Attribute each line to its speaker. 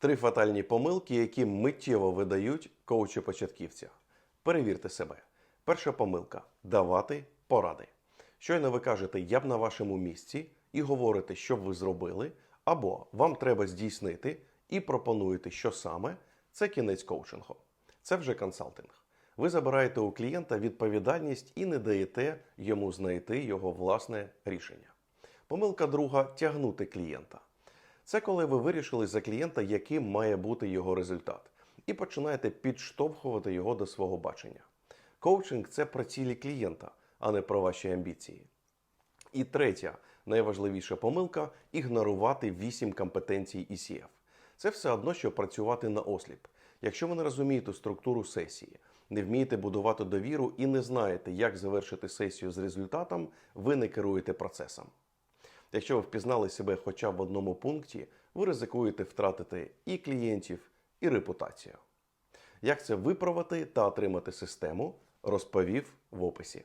Speaker 1: Три фатальні помилки, які миттєво видають коучі початківця. Перевірте себе. Перша помилка давати поради. Щойно ви кажете я б на вашому місці і говорите, що б ви зробили, або вам треба здійснити і пропонуєте, що саме, це кінець коучингу. Це вже консалтинг. Ви забираєте у клієнта відповідальність і не даєте йому знайти його власне рішення. Помилка друга тягнути клієнта. Це коли ви вирішили за клієнта, яким має бути його результат, і починаєте підштовхувати його до свого бачення. Коучинг це про цілі клієнта, а не про ваші амбіції. І третя, найважливіша помилка ігнорувати вісім компетенцій ECF. Це все одно, що працювати на осліп. Якщо ви не розумієте структуру сесії, не вмієте будувати довіру і не знаєте, як завершити сесію з результатом, ви не керуєте процесом. Якщо ви впізнали себе хоча б в одному пункті, ви ризикуєте втратити і клієнтів, і репутацію. Як це виправити та отримати систему, розповів в описі.